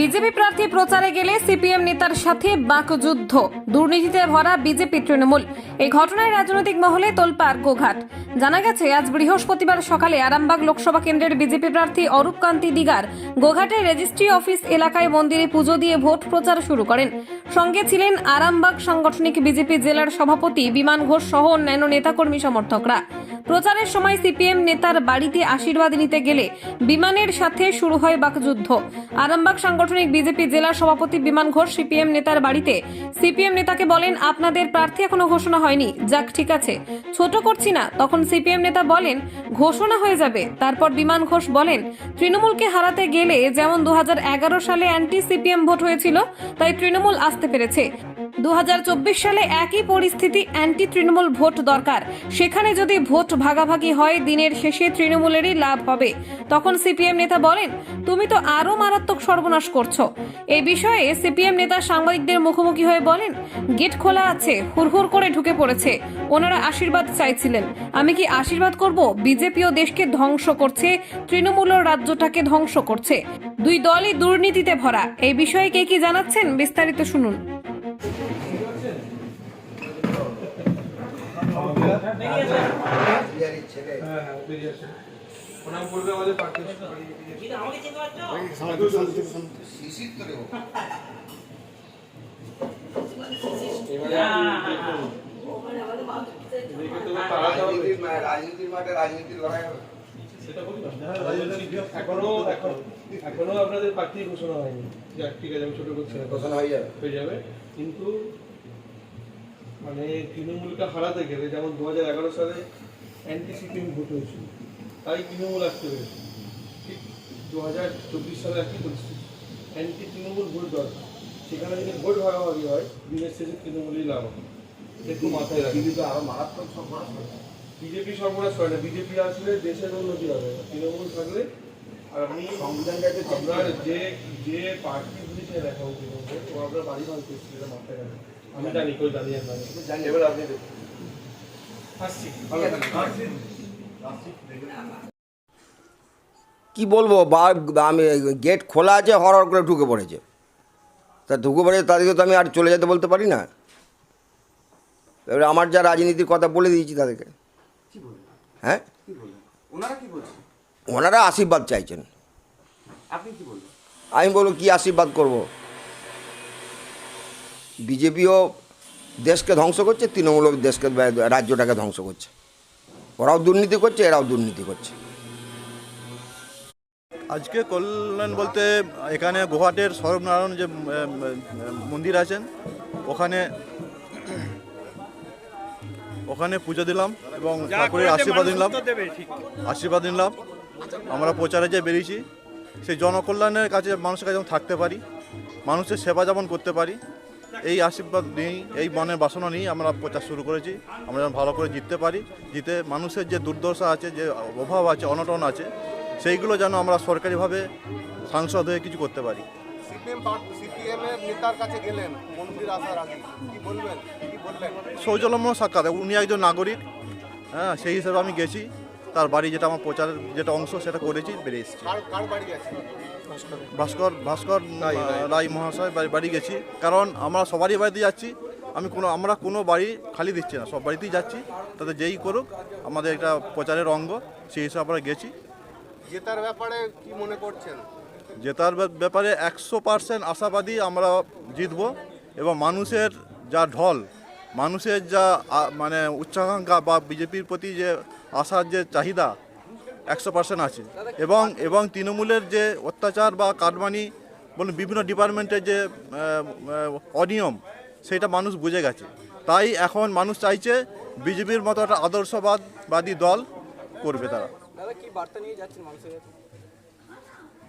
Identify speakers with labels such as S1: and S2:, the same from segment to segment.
S1: BJP প্রার্থী প্রচারে গেলে সিপিএম নেতার সাথে বাকযুদ্ধ। দুর্নীতিতে ভরা বিজেপি তৃণমূল। এই ঘটনায় রাজনৈতিক মহলে তোলপাড় গোঘাট। জানা গেছে, আজ বৃহস্পতিবার সকালে আরামবাগ লোকসভা কেন্দ্রের বিজেপি প্রার্থী অরূপ কান্তি দিগার গোঘাটের রেজিস্ট্রি অফিস এলাকায় মন্দিরে পুজো দিয়ে ভোট প্রচার শুরু করেন। সঙ্গে ছিলেন আরামবাগ সাংগঠনিক বিজেপি জেলার সভাপতি বিমান ঘোষ সহ অন্যান্য নেতাকর্মী সমর্থকরা। প্রচারের সময় সিপিএম নেতার বাড়িতে আশীর্বাদ নিতে গেলে বিমানের সাথে শুরু হয় বাকযুদ্ধ। আরামবাগ সাংগঠনিক বিজেপি জেলা সভাপতি বিমান ঘোষ সিপিএম নেতার বাড়িতে। সিপিএম নেতাকে বলেন, আপনাদের প্রার্থী এখনও ঘোষণা হয়নি। যাক, ঠিক আছে। ছোট করছি না। তখন সিপিএম নেতা বলেন, ঘোষণা হয়ে যাবে। তারপর বিমান ঘোষ বলেন, তৃণমূলকে হারাতে গেলে যেমন দু হাজার এগারো সালে অ্যান্টি সিপিএম ভোট হয়েছিল, তাই তৃণমূল আসতে পেরেছে। দু হাজার চব্বিশ সালে একই পরিস্থিতি অ্যান্টি তৃণমূল ভোট দরকার। সেখানে যদি ভোট ভাগাভাগি হয়, দিনের শেষে তৃণমূলেরই লাভ হবে। তখন সিপিএম নেতা বলেন, তুমি তো আরও মারাত্মক সর্বনাশ করছ। এই বিষয়ে সিপিএম নেতা সাংবাদিকদের মুখোমুখি হয়ে বলেন, গেট খোলা আছে, হুড়হুড় করে ঢুকে পড়েছে। ওনারা আশীর্বাদ চাইছিলেন। আমি কি আশীর্বাদ করব? বিজেপিও দেশকে ধ্বংস করছে তৃণমূলও রাজ্যটাকে ধ্বংস করছে। দুই দলই দুর্নীতিতে ভরা। এই বিষয়ে কে কি জানাচ্ছেন বিস্তারিত শুনুন।
S2: রাজনীতির মাঠে রাজনীতির লড়াই হবে
S3: এখনও এখন এখনও আপনাদের প্রার্থী ঘোষণা হয়নি। যাক ঠিক আছে আমি ছোট করছি না।
S2: ঘোষণা হয়ে যাবে।
S3: হয়ে যাবে। কিন্তু মানে তৃণমূলকে হারাতে গেলে যেমন দু হাজার এগারো সালে অ্যান্টি সিপিএম ভোট হয়েছিল তাই তৃণমূল আসতে পেরেছে। ঠিক দু হাজার চব্বিশ সালে একই পরিস্থিতি অ্যান্টি তৃণমূল ভোট দরকার। সেখানে যদি ভোট ভাগাভাগি হয় দিনের শেষে তৃণমূলই লাভ হবে। একটু মাথায় রাখি
S2: কিন্তু আরও মারাত্মক সর্বনাশ হবে।
S3: বিজেপি সর্বনাশ করে না। বিজেপি আসলে দেশের উন্নতি হবে। তৃণমূল থাকলে আর আপনি
S2: সংবিধানটাকে
S3: আপনার যে যে পার্টি বুঝেছে দেখা উচিত ও আপনার বাড়ি ভাঙতে মাথায় রাখবেন। আমি জানি কেউ জানি
S2: জানি। এবার আপনি দেখুন।
S4: কি বলব বা আমি গেট খোলা আছে হর হর করে ঢুকে পড়েছে। তা ঢুকে পড়েছে তাদেরকে তো আমি আর চলে যেতে বলতে পারি না। এবারে আমার যা রাজনীতির কথা বলে দিয়েছি তাদেরকে। হ্যাঁ?
S5: ওনারা কি বলছেন?
S4: ওনারা আশীর্বাদ চাইছেন।
S5: আপনি কি বলবেন
S4: আমি বলব কি আশীর্বাদ করব? বিজেপিও দেশকে ধ্বংস করছে তৃণমূলও দেশকে রাজ্যটাকে ধ্বংস করছে। ওরাও দুর্নীতি করছে এরাও দুর্নীতি করছে।
S6: আজকে কল্যাণ বলতে এখানে গুহাটের সরবনারায়ণ যে মন্দির আছেন ওখানে ওখানে পুজো দিলাম এবং ঠাকুরের আশীর্বাদ নিলাম। আশীর্বাদ নিলাম। আমরা প্রচারে যে বেরিয়েছি সেই জনকল্যাণের কাছে মানুষের কাছে যেমন থাকতে পারি মানুষের সেবা যেমন করতে পারি এই আশীর্বাদ নিয়েই এই মনের বাসনা নিয়েই আমরা প্রচার শুরু করেছি। আমরা যেন ভালো করে জিততে পারি জিতে মানুষের যে দুর্দশা আছে যে অভাব আছে অনটন আছে সেইগুলো যেন আমরা সরকারিভাবে সাংসদ হয়ে কিছু করতে পারি। সৌজলম্য সাক্ষাৎ উনি একজন নাগরিক হ্যাঁ সেই হিসেবে আমি গেছি। তার বাড়ি যেটা আমার প্রচারের যেটা অংশ সেটা করেছি বেরিয়ে এসেছি। ভাস্কর? ভাস্কর রায় মহাশয় বাড়ি- বাড়ি গেছি। কারণ আমরা সবারই বাড়িতে যাচ্ছি। আমি কোনো আমরা কোনো বাড়ি খালি দিচ্ছি না। সব বাড়িতেই যাচ্ছি। তাতে যেই করুক আমাদের একটা প্রচারের অঙ্গ সেই হিসাবে আমরা গেছি।
S5: জেতার ব্যাপারে কি মনে করছেন?
S6: জেতার ব্যাপারে একশো পার্সেন্ট আশাবাদী আমরা জিতব এবং মানুষের যা ঢল মানুষের যা মানে উচ্চাকাঙ্ক্ষা বা বিজেপির প্রতি যে আসার যে চাহিদা একশো পার্সেন্ট আছে। এবং এবং তৃণমূলের যে অত্যাচার বা কাটমানি বলুন বিভিন্ন ডিপার্টমেন্টের যে অনিয়ম সেটা মানুষ বুঝে গেছে। তাই এখন মানুষ চাইছে বিজেপির মতো একটা আদর্শবাদবাদী দল করবে তারা।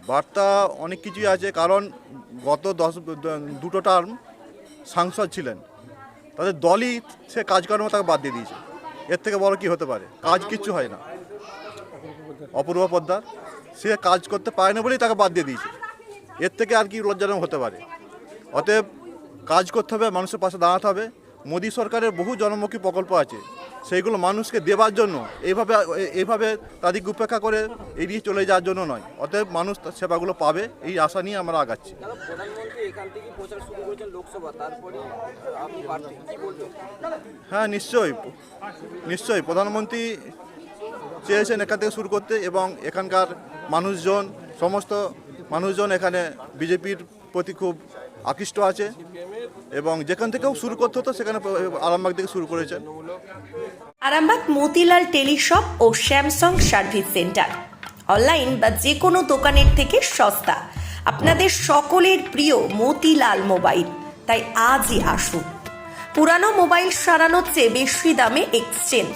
S6: বার্তা অনেক কিছুই আছে কারণ গত দশ দুটো টার্ম সাংসদ ছিলেন। তাদের দলই সে কাজকর্ম তাকে বাদ দিয়ে দিয়েছে। এর থেকে বড় কি হতে পারে? কাজ কিচ্ছু হয় না। অপূর্ব পদ্মার। সে কাজ করতে পারে না বলেই তাকে বাদ দিয়ে দিয়েছে। এর থেকে আর কি লজ্জাজনক হতে পারে। অতএব কাজ করতে হবে মানুষের পাশে দাঁড়াতে হবে। মোদী সরকারের বহু জনমুখী প্রকল্প আছে। সেইগুলো মানুষকে দেবার জন্য এইভাবে এইভাবে তাদেরকে উপেক্ষা করে এড়িয়ে চলে যাওয়ার জন্য নয়। অতএব মানুষ তার সেবাগুলো পাবে এই আশা নিয়ে আমরা আগাচ্ছি। হ্যাঁ নিশ্চয়ই নিশ্চয়ই প্রধানমন্ত্রী চেয়েছেন এখান থেকে শুরু করতে এবং এখানকার মানুষজন, সমস্ত মানুষজন এখানে বিজেপির প্রতি খুব আকৃষ্ট আছে এবং যেখান থেকেও শুরু করতে হতো সেখানে আরামবাগ থেকে শুরু করেছেন।
S7: আরামবাগ মতিলাল টেলিশপ ও স্যামসাং সার্ভিস সেন্টার। অনলাইন বা যে কোনো দোকানের থেকে সস্তা। আপনাদের সকলের প্রিয় মতিলাল মোবাইল। তাই আজই আসুন। পুরানো মোবাইল সারানোর চেয়ে বেশি দামে এক্সচেঞ্জ।